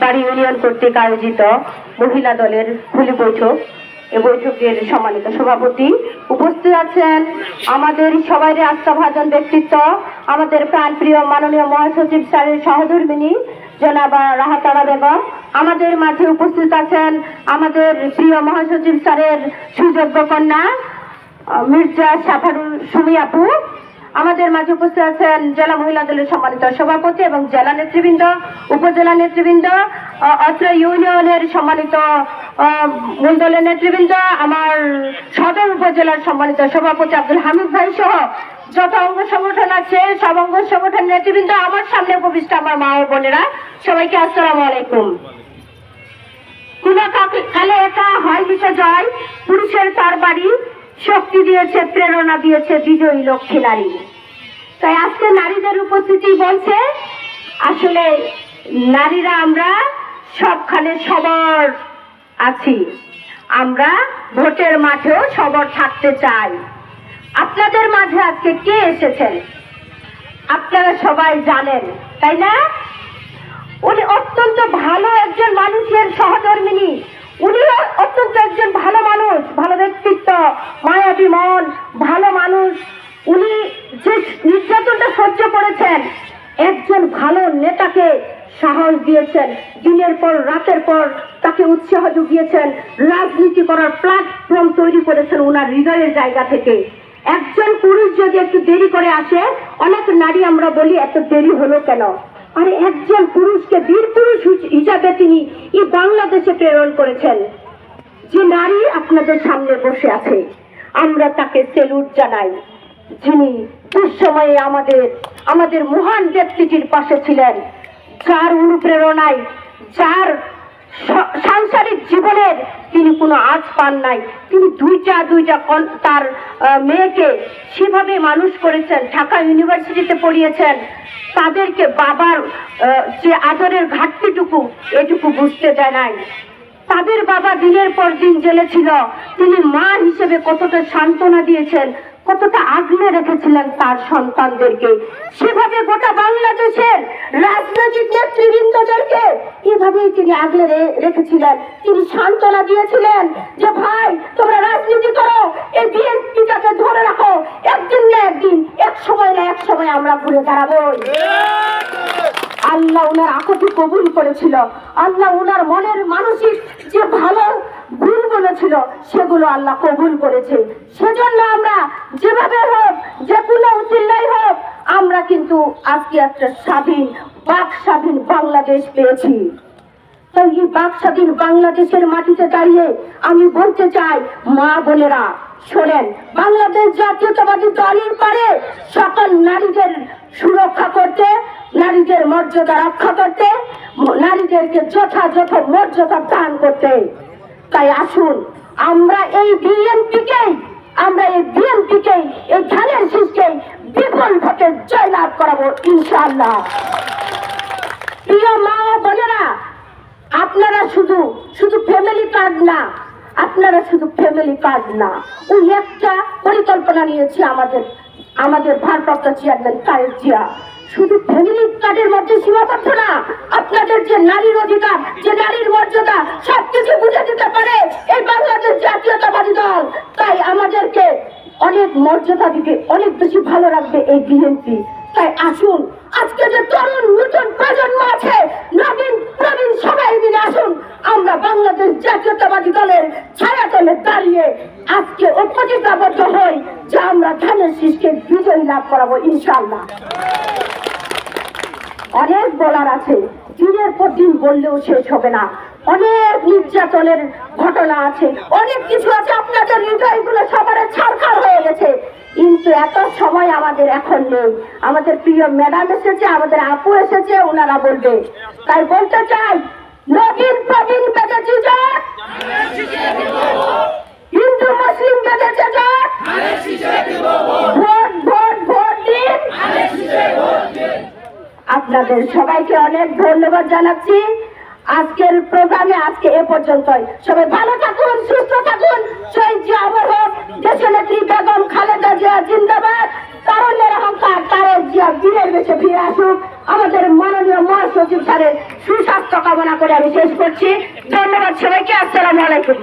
বাড়ি ইউনিয়ন কর্তৃক আয়োজিত মহিলা দলের খুলি বৈঠক। এ বৈঠকের সম্মানিত সভাপতি উপস্থিত আছেন আমাদের সবাই আস্থাভাজন ব্যক্তিত্ব, আমাদের প্রাণপ্রিয় মাননীয় মহাসচিব স্যারের সহধর্মিনী জনাবা রাহাতারা বেগম। আমাদের মাঝে উপস্থিত আছেন আমাদের প্রিয় মহাসচিব স্যারের সুযোগ্য কন্যা মির্জা সাফারুল সুমি আপু। আমাদের মাঝে উপস্থিত আছেন জেলা মহিলা দলের সম্মানিত সভাপতি এবং জেলা নেতৃবৃন্দ, উপজেলা নেতৃবৃন্দ অত্র ইউনিয়নের সম্মানিত মূল দলের নেতৃবৃন্দ, আমার সদর উপজেলার সম্মানিত সভাপতি আব্দুল হামিদ ভাই সহ যত অঙ্গ সংগঠন আছে, সব অঙ্গ সংগঠন নেতৃবৃন্দ, আমার সামনে উপবিষ্ট আমার মা ও বোনেরা। সবাইকে আসসালামু আলাইকুম। কোনো কালে একা হয় বিষে জয় পুরুষের তার বাড়ি শক্তি দিয়েছে, প্রেরণা দিয়েছে বিজয়ী লক্ষ্মী নারী তাই আজকে নারীদের উপস্থিতি বলছে, আসলে নারীরা আমরা সবখানে সবর আছি। আমরা ভোটের মাঠেও সবর থাকতে চাই। আপনাদের মাঝে আজকে কে এসেছেন? আপনারা সবাই জানেন, তাই না? উনি অত্যন্ত ভালো একজন মানুষের সহধর্মিনী উনি অত্যন্ত একজন ভালো মানুষ ভালো ব্যক্তিত্ব মায়াবী মন ভালো মানুষ উনি যে নির্যাতনটা সহ্য করেছেন একজন ভালো নেতাকে সাহস দিয়েছেন। দিনের পর, রাতের পর তাকে উৎসাহ জুগিয়েছেন রাজনীতি করার প্ল্যাটফর্ম তৈরি করেছেন ওনার হৃদয়ের জায়গা থেকে। একজন পুরুষ যদি একটু দেরি করে আসে, অনেক নারী আমরা বলি, এত দেরি হলো কেন? আরে একজন পুরুষকে বীর পুরুষ হিসাবে তিনি এই বাংলাদেশে প্রেরণ করেছেন। যে নারী আপনাদের সামনে বসে আছে, আমরা তাকে সেলুট জানাই। যিনি দুঃসময়ে আমাদের আমাদের মহান ব্যক্তিটির পাশে ছিলেন। যার অনুপ্রেরণায়, যার সাংসারিক জীবনের তিনি কোনো আজ পান নাই। তিনি দুইটা দুইটা তার মেয়েকে সেভাবে মানুষ করেছেন, ঢাকা ইউনিভার্সিটিতে পড়িয়েছেন। তাদেরকে বাবার যে আদরের ঘাটতিটুকু, এটুকু বুঝতে দেয় নাই। তাদের বাবা দিনের পর দিন জেলে ছিল। তিনি মা হিসেবে কতটা সান্ত্বনা দিয়েছেন কতটা আগলে রেখেছিলেন তার সন্তানদেরকে? সেভাবে গোটা বাংলাদেশের রাজনৈতিক নেতৃবৃন্দদেরকে এভাবেই তিনি আগলে রেখেছিলেন। তিনি সান্ত্বনা দিয়েছিলেন যে, ভাই, তোমরা রাজনীতি করো, এই বিএনপিটাকে ধরে রাখো। একদিন না একদিন, এক সময় না এক সময় আমরা ঘুরে দাঁড়াবো। আল্লাহ উনার আকতি কবুল করেছিল। আল্লাহ উনার মনের মানসিক যে ভালো গুণগুলো ছিল সেগুলো আল্লাহ কবুল করেছে। সেজন্য আমরা যেভাবে হোক, যে কোনো উচিল্লাই হোক, আমরা কিন্তু আজকে একটা স্বাধীন, বাক স্বাধীন বাংলাদেশ পেয়েছি। তাই এই বাক স্বাধীন বাংলাদেশের মাটিতে দাঁড়িয়ে আমি বলতে চাই, মা বোনেরা, শোনেন, বাংলাদেশ জাতীয়তাবাদী দলের পারে সকল নারীদের সুরক্ষা করতে, নারীদের মর্যাদা রক্ষা করতে, নারীদেরকে যথাযথ মর্যাদা দান করতে। তাই আসুন, আমরা এই বিএনপিকে, আমরা এই বিএনপিকে, এই ধানের শীষকে বিপুল ভোটে জয়লাভ করাবো ইনশাআল্লাহ। প্রিয় মা ও বোনেরা, আপনারা শুধু শুধু ফ্যামিলি কার্ড না, আপনারা শুধু ফ্যামিলি কার্ড না। ওই একটা পরিকল্পনা নিয়েছে আমাদের আমাদের ভারপ্রাপ্ত চেয়ারম্যান তারেক জিয়া। শুধু ফ্যামিলি কার্ডের মধ্যে সীমাবদ্ধ না, আপনাদের যে নারীর অধিকার, যে নারীর মর্যাদা, সবকিছু বুঝে দিতে পারে এই বাংলাদেশ জাতীয়তাবাদী দল। তাই আমাদেরকে অনেক মর্যাদা দিবে অনেক বেশি ভালো রাখবে এই বিএনপি তাই আসুন, আজকে যে তরুণ নতুন প্রজন্ম আছে, নবীন প্রবীণ সবাই মিলে আসুন, আমরা বাংলাদেশ জাতীয়তাবাদী দলের ছায়া ছায়াতলে দাঁড়িয়ে আজকে ঐক্যতিকাবদ্ধ হই, যে আমরা ধানের শীষকে বিজয়ী লাভ করাবো, ইনশাআল্লাহ। অনেক বলার আছে। দিনের পর দিন বললেও শেষ হবে না। অনেক নির্যাতনের ঘটনা আছে। অনেক কিছু আছে। আপনাদের হৃদয়গুলো সবার ছাড়খাড় হয়ে গেছে। কিন্তু এত সময় আমাদের এখন নেই। আমাদের প্রিয় ম্যাডাম এসেছে আমাদের আপু এসেছে ওনারা বলবে। তাই বলতে চাই নবীন প্রবীণ বেঁচেছি হিন্দু মুসলিম বেঁচেছে জট ভোট ভোট ভোট দিন আপনাদের সবাইকে অনেক ধন্যবাদ জানাচ্ছি। আজকের প্রোগ্রামে আজকে এ পর্যন্তই। সবাই ভালো থাকুন, সুস্থ থাকুন। শহীদ জিয়া অমর হোক, দেশনেত্রী বেগম খালেদা জিয়া জিন্দাবাদ। তারুণ্যের অহংকার তারেক জিয়া বীরের বেশে ফিরে আসুক। আমাদের মাননীয় মহাসচিব স্যারের সুস্বাস্থ্য কামনা করে আমি শেষ করছি। ধন্যবাদ সবাইকে, আসসালামু আলাইকুম।